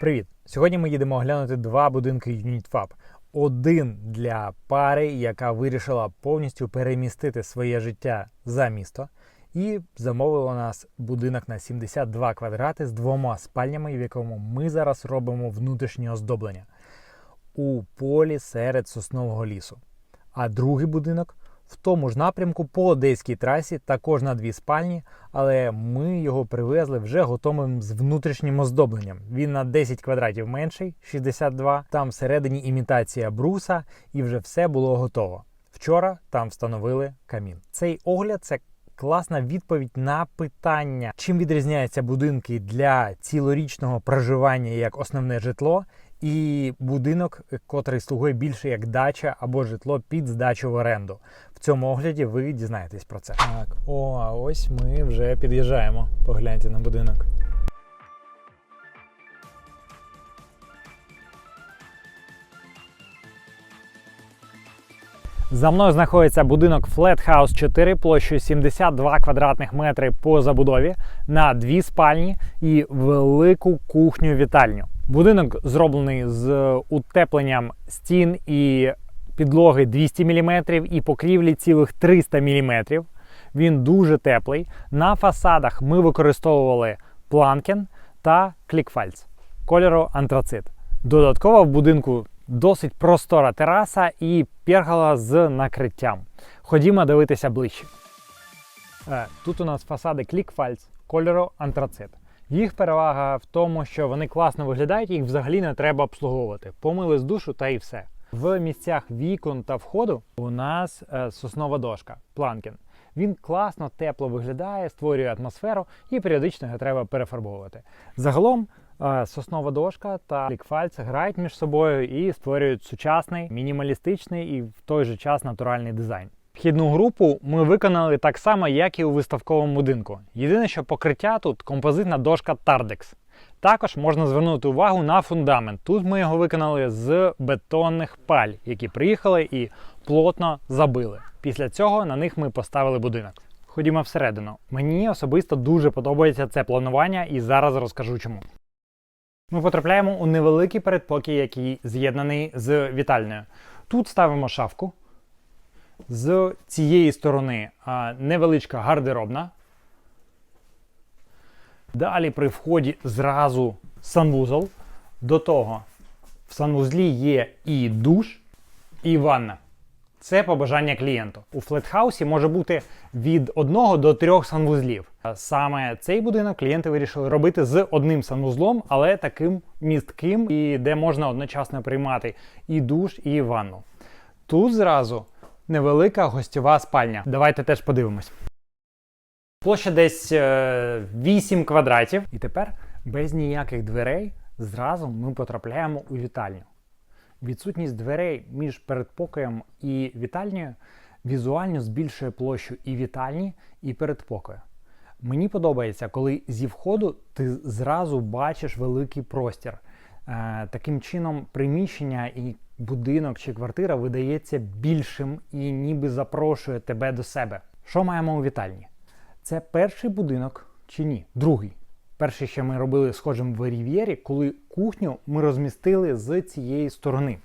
Привіт! Сьогодні ми їдемо оглянути два будинки UnitFab. Один для пари, яка вирішила повністю перемістити своє життя за місто, і замовила у нас будинок на 72 квадрати з двома спальнями, в якому ми зараз робимо внутрішнє оздоблення у полі серед соснового лісу. А другий будинок в тому ж напрямку по одеській трасі, також на дві спальні, але ми його привезли вже готовим з внутрішнім оздобленням. Він на 10 квадратів менший, 62. Там всередині імітація бруса, і вже все було готово. Вчора там встановили камін. Цей огляд це класна відповідь на питання, чим відрізняються будинки для цілорічного проживання як основне житло, і будинок, котрий слугує більше як дача або житло під здачу в оренду. В цьому огляді ви дізнаєтесь про це. Так, о, а ось ми вже під'їжджаємо. Погляньте на будинок. За мною знаходиться будинок Flat House 4 площею 72 квадратних метри по забудові на дві спальні і велику кухню-вітальню. Будинок зроблений з утепленням стін і підлоги 200 мм і покрівлі цілих 300 мм. Він дуже теплий. На фасадах ми використовували планкен та клікфальц кольору антрацит. Додатково в будинку досить простора тераса і пергала з накриттям. Ходімо дивитися ближче. Е, Тут у нас фасади клікфальц кольору антрацит. Їх перевага в тому, що вони класно виглядають, їх взагалі не треба обслуговувати. Помили з душу та і все. В місцях вікон та входу у нас е, соснова дошка планкен. Він класно, тепло виглядає, створює атмосферу і періодично його треба перефарбовувати. Загалом е, соснова дошка та клікфальц грають між собою і створюють сучасний, мінімалістичний і в той же час натуральний дизайн. Вхідну групу ми виконали так само, як і у виставковому будинку. Єдине, що покриття тут композитна дошка Tardex. Також можна звернути увагу на фундамент. Тут ми його виконали з бетонних паль, які приїхали і плотно забили. Після цього на них ми поставили будинок. Ходімо всередину. Мені особисто дуже подобається це планування, і зараз розкажу чому. Ми потрапляємо у невеликий передпокій, який з'єднаний з вітальною. Тут ставимо шафку. З цієї сторони невеличка гардеробна. Далі при вході зразу санвузол. До того в санвузлі є і душ, і ванна. Це побажання клієнту. У флетхаусі може бути від одного до трьох санвузлів. Саме цей будинок клієнти вирішили робити з одним санвузлом, але таким містким, і де можна одночасно приймати і душ, і ванну. Тут зразу невелика гостьова спальня. Давайте теж подивимось. Площа десь е, 8 квадратів. І тепер без ніяких дверей зразу ми потрапляємо у вітальню. Відсутність дверей між передпокоєм і вітальнею візуально збільшує площу і вітальні, і передпокою. Мені подобається, коли зі входу ти зразу бачиш великий простір. Е, таким чином, приміщення і будинок чи квартира видається більшим і ніби запрошує тебе до себе. Що маємо у вітальні? Це перший будинок чи ні? Другий. Перший, що ми робили схожим в Рів'єрі, коли кухню ми розмістили з цієї сторони.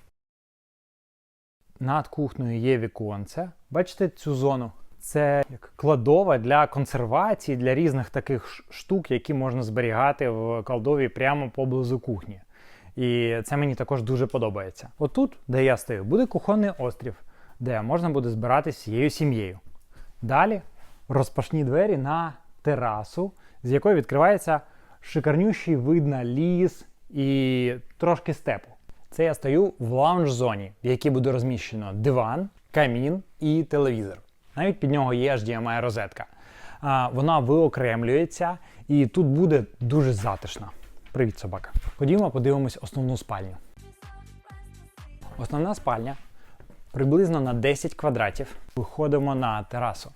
Над кухнею є віконце. Бачите цю зону? Це як кладова для консервації, для різних таких штук, які можна зберігати в кладові прямо поблизу кухні. І це мені також дуже подобається. Отут, де я стою, буде кухонний острів, де можна буде збиратись всією сім'єю. Далі розпашні двері на терасу, з якої відкривається шикарнющий вид на ліс і трошки степу. Це я стою в лаунж-зоні, в якій буде розміщено диван, камін і телевізор. Навіть під нього є HDMI розетка. Вона виокремлюється і тут буде дуже затишно. Привіт, собака. Ходімо, подивимось основну спальню. Основна спальня приблизно на 10 квадратів. Виходимо на терасу.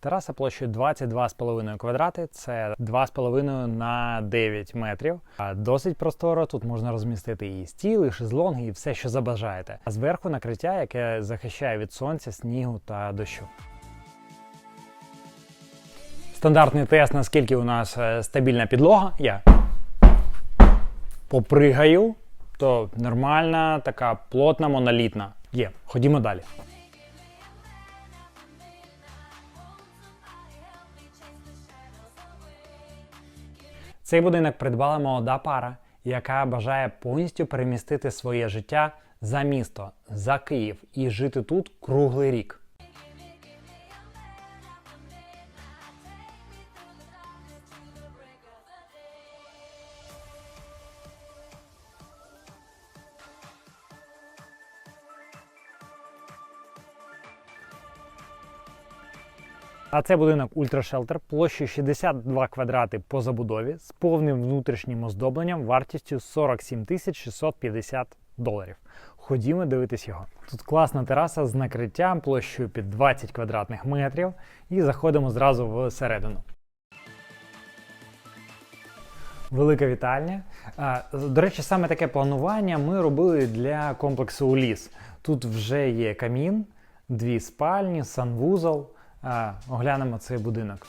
Тераса площею 22,5 квадрати, це 2,5 на 9 метрів. Досить просторо. Тут можна розмістити і стіл, і шезлонги, і все, що забажаєте. А зверху накриття, яке захищає від сонця, снігу та дощу. Стандартний тест, наскільки у нас е, стабільна підлога. Я попригаю, то нормальна, така плотна, монолітна. Є. Ходімо далі. Цей будинок придбала молода пара, яка бажає повністю перемістити своє життя за місто, за Київ і жити тут круглий рік. А це будинок Ультрашелтер площею 62 квадрати по забудові з повним внутрішнім оздобленням вартістю 47 тисяч 650 доларів. Ходімо дивитись його. Тут класна тераса з накриттям площею під 20 квадратних метрів і заходимо зразу всередину. Велика вітальня. До речі, саме таке планування ми робили для комплексу Уліс. Тут вже є камін, дві спальні, санвузол. Оглянемо цей будинок.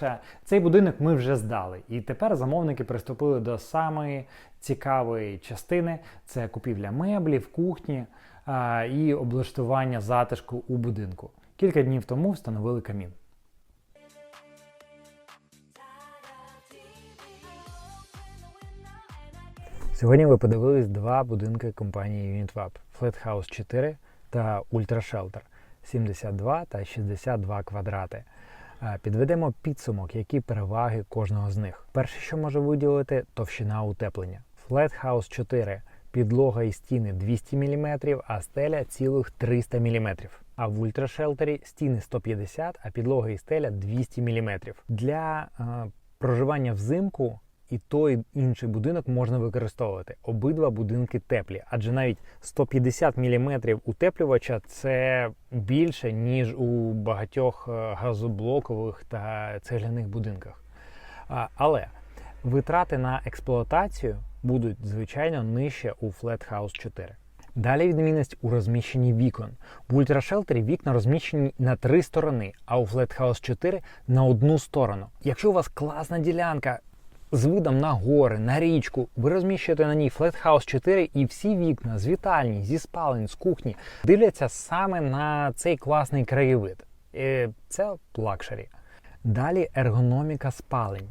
Ще Цей будинок ми вже здали, і тепер замовники приступили до самої цікавої частини: це купівля меблів, кухні а, і облаштування затишку у будинку. Кілька днів тому встановили камін. Сьогодні ви подивились два будинки компанії UnitWap Flat House 4 та Ultra Shelter 72 та 62 квадрати. Підведемо підсумок, які переваги кожного з них. Перше, що може виділити, товщина утеплення. Flat House 4 підлога і стіни 200 мм, а стеля цілих 300 мм. А в ультрашелтері стіни 150, а підлога і стеля 200 мм. Для е, проживання взимку і той інший будинок можна використовувати. Обидва будинки теплі, адже навіть 150 мм утеплювача це більше, ніж у багатьох е, газоблокових та цегляних будинках. Але витрати на експлуатацію будуть звичайно нижче у Flat House 4. Далі відмінність у розміщенні вікон. В ультрашелтері вікна розміщені на три сторони, а у Flat House 4 на одну сторону. Якщо у вас класна ділянка з видом на гори, на річку, ви розміщуєте на ній House 4 і всі вікна з вітальні, зі спалень, з кухні дивляться саме на цей класний краєвид. І Це лакшері. Далі ергономіка спалень.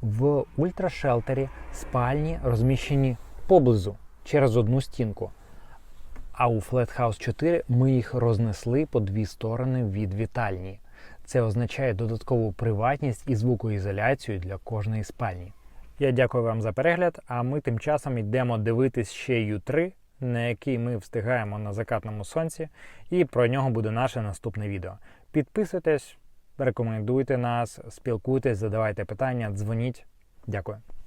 В ультрашелтері спальні розміщені поблизу через одну стінку. А у Flat House 4 ми їх рознесли по дві сторони від вітальні. Це означає додаткову приватність і звукоізоляцію для кожної спальні. Я дякую вам за перегляд, а ми тим часом йдемо дивитись ще Ю3, на який ми встигаємо на закатному сонці, і про нього буде наше наступне відео. Підписуйтесь, рекомендуйте нас, спілкуйтесь, задавайте питання, дзвоніть. Дякую.